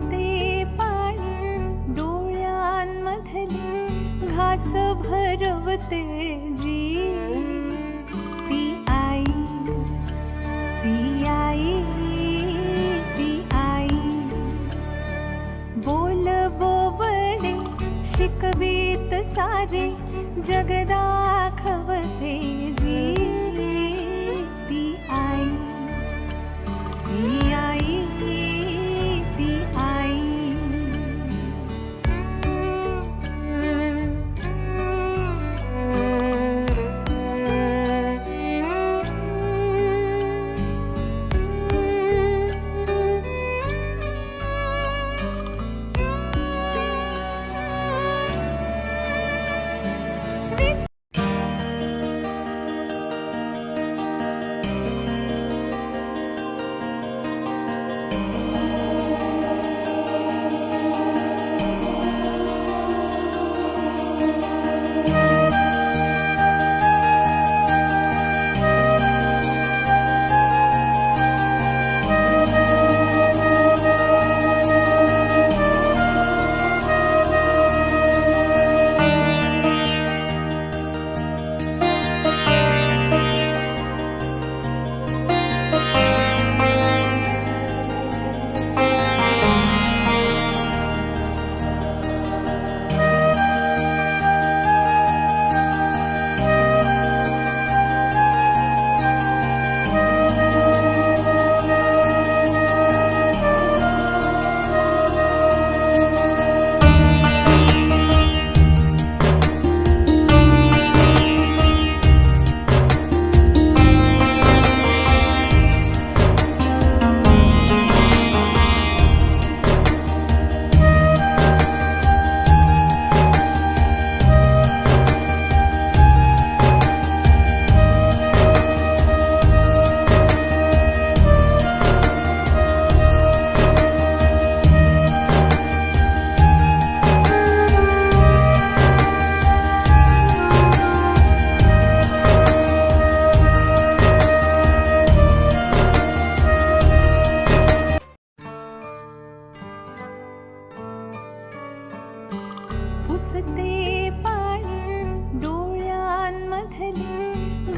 पुसते पाणी डोळ्यांमधले घास भरवते जी ती आई ती आई ती आई. बोल बोबडे शिकवीत सारे जगदा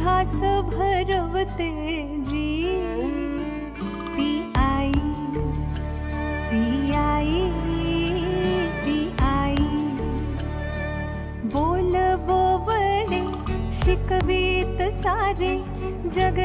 डोळ्यांमधले घास भरवते जी. ती आई ती आई ती आई. बोल बोबडे शिकवीत सारे जग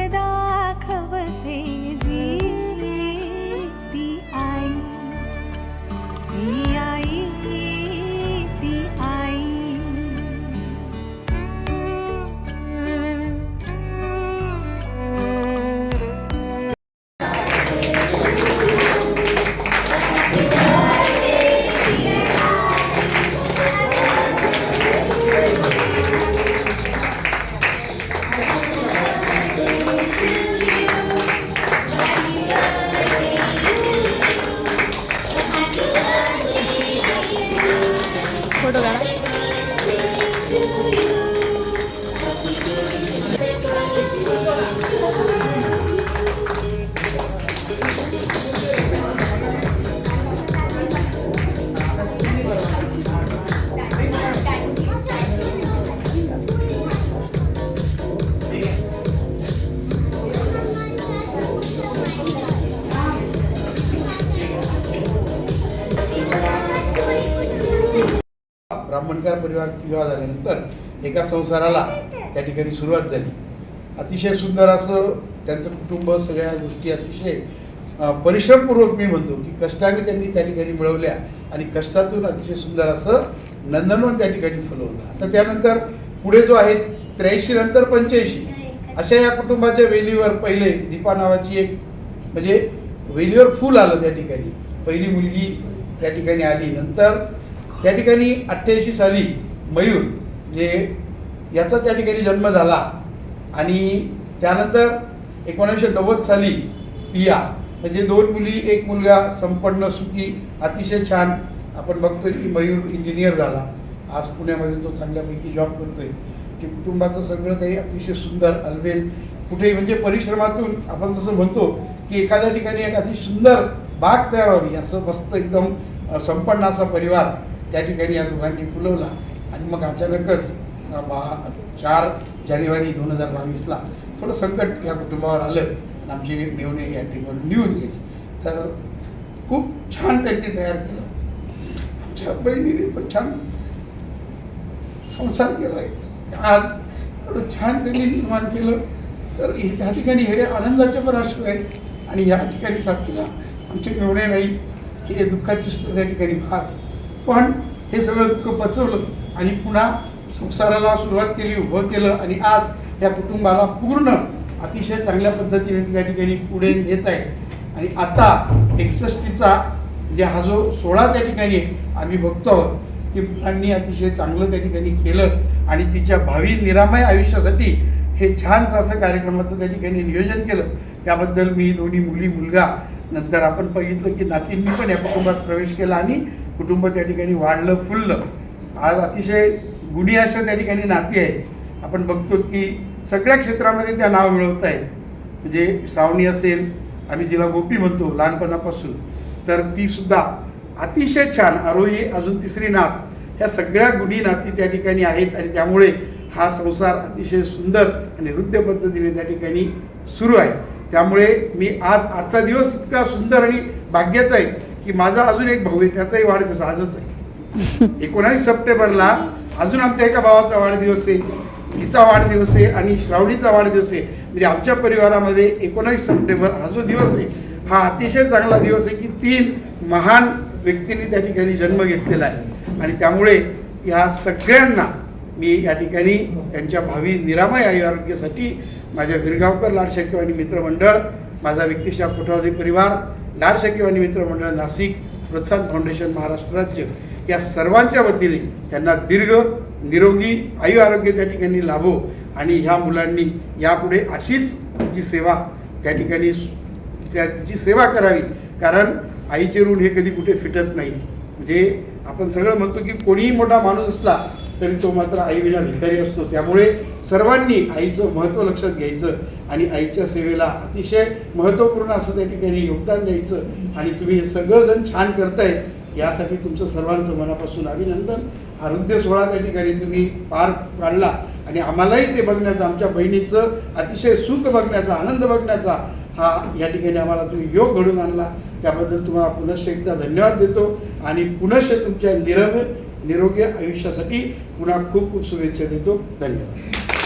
ब्राह्मणकार परिवार विवाह झाल्यानंतर एका संसाराला त्या ठिकाणी सुरुवात झाली. अतिशय सुंदर असं त्यांचं कुटुंब सगळ्या गोष्टी अतिशय परिश्रमपूर्वक मी म्हणतो की कष्टाने त्यांनी त्या ठिकाणी मिळवल्या आणि कष्टातून अतिशय सुंदर असं नंदनवन त्या ठिकाणी फुलवलं. आता त्यानंतर पुढे जो आहे त्र्याऐंशी नंतर पंच्याऐंशी अशा या कुटुंबाच्या वेलीवर पहिले दीपा नावाची एक म्हणजे वेलीवर फूल आलं त्या ठिकाणी. पहिली मुलगी त्या ठिकाणी आली. नंतर त्या ठिकाणी अठ्ठ्याऐंशी साली मयूर जे याचा त्या ठिकाणी जन्म झाला. आणि त्यानंतर एकोणीसशे नव्वद साली पिया म्हणजे दोन मुली एक मुलगा संपन्न सुखी अतिशय छान आपण बघतोय की मयूर इंजिनियर झाला. आज पुण्यामध्ये तो चांगल्यापैकी जॉब करतोय. की कुटुंबाचं सगळं काही अतिशय सुंदर अलबेल कुठेही म्हणजे परिश्रमातून आपण जसं म्हणतो की एखाद्या ठिकाणी एक अति सुंदर बाग तयार व्हावी असं मस्त एकदम संपन्न असा परिवार त्या ठिकाणी या दोघांनी फुलवला. आणि मग अचानकच बा चार जानेवारी दोन हजार बावीसला थोडं संकट या कुटुंबावर आलं. आणि आमचे मेवणे या ठिकाणी निघून गेली. तर खूप छान त्यांनी तयार केलं. आमच्या बहिणीने पण छान संसार केला. आहे आज एवढं छान त्यांनी निर्माण केलं. तर ह्या ठिकाणी हे आनंदाचे पण अश्रू आहेत. आणि या ठिकाणी साथीला आमचे मेवणे नाही हे दुःखाची सुद्धा त्या ठिकाणी फार पण हे सगळं दुःख पचवलं आणि पुन्हा संसाराला सुरुवात केली उभं केलं आणि आज या कुटुंबाला पूर्ण अतिशय चांगल्या पद्धतीने त्या ठिकाणी पुढे नेत आहे. आणि आता एकसष्टीचा म्हणजे हा जो सोळा त्या ठिकाणी आम्ही बघतो आहोत की मुलांनी अतिशय चांगलं त्या ठिकाणी केलं आणि तिच्या भावी निरामय आयुष्यासाठी हे छानसं असं कार्यक्रमाचं त्या ठिकाणी नियोजन केलं. त्याबद्दल मी दोन्ही मुली मुलगा नंतर आपण बघितलं की नातींनी पण या कुटुंबात प्रवेश केला आणि कुटुंब त्या ठिकाणी वाढलं फुललं. आज अतिशय गुणी अशा त्या ठिकाणी नाती आहेत. आपण बघतो की सगळ्या क्षेत्रामध्ये त्या नाव मिळवत आहेत. म्हणजे श्रावणी असेल आम्ही जिला गोपी म्हणतो लहानपणापासून तर ती सुद्धा अतिशय छान. आरोही अजून तिसरी नात. ह्या सगळ्या गुणी नाती त्या ठिकाणी आहेत आणि त्यामुळे हा संसार अतिशय सुंदर आणि नृत्य पद्धतीने त्या ठिकाणी सुरू आहे. त्यामुळे मी आज आजचा दिवस इतका सुंदर आणि भाग्याचा आहे. की माझा अजून एक भाऊ आहे त्याचाही वाढदिवस आजच आहे. एकोणावीस सप्टेंबरला अजून आमच्या एका भावाचा वाढदिवस आहे तिचा वाढदिवस आहे आणि श्रावणीचा वाढदिवस आहे. म्हणजे आमच्या परिवारामध्ये एकोणावीस सप्टेंबर हा जो दिवस आहे हा अतिशय चांगला दिवस आहे की तीन महान व्यक्तींनी त्या ठिकाणी जन्म घेतलेला आहे. आणि त्यामुळे या सगळ्यांना मी या ठिकाणी त्यांच्या भावी निरामय आरोग्यासाठी माझ्या गिरगावकर लाडशाकीवाणी मित्रमंडळ माझा व्यक्तिशा कोठावधी परिवार लाडशाकीवाणी मित्रमंडळ नाशिक प्रोत्साहन फाउंडेशन महाराष्ट्र राज्य या सर्वांच्या वतीने त्यांना दीर्घ निरोगी आयु आरोग्य त्या ठिकाणी लाभो आणि ह्या मुलांनी यापुढे अशीच तिची सेवा त्या ठिकाणी त्या तिची सेवा करावी. कारण आईचे ऋण हे कधी कुठे फिटत नाही. म्हणजे आपण सगळं म्हणतो की कोणीही मोठा माणूस असला तरी तो मात्र आईविना भिकारी असतो. त्यामुळे सर्वांनी आईचं महत्त्व लक्षात घ्यायचं आणि आईच्या सेवेला अतिशय महत्त्वपूर्ण असं त्या ठिकाणी योगदान द्यायचं आणि तुम्ही हे सगळंजण छान करताय यासाठी तुमचं सर्वांचं मनापासून अभिनंदन. आरोग्य सोहळा त्या ठिकाणी तुम्ही पार पाडला आणि आम्हालाही ते बघण्याचा आमच्या बहिणीचं अतिशय सुख बघण्याचा आनंद बघण्याचा हा या ठिकाणी आम्हाला तुम्ही योग घडून आणला. त्याबद्दल तुम्हाला पुनश्च एकदा धन्यवाद देतो आणि पुनश्च तुमच्या निरम निरोगी आयुष्यासाठी पुन्हा खूप खूप शुभेच्छा देतो. धन्यवाद.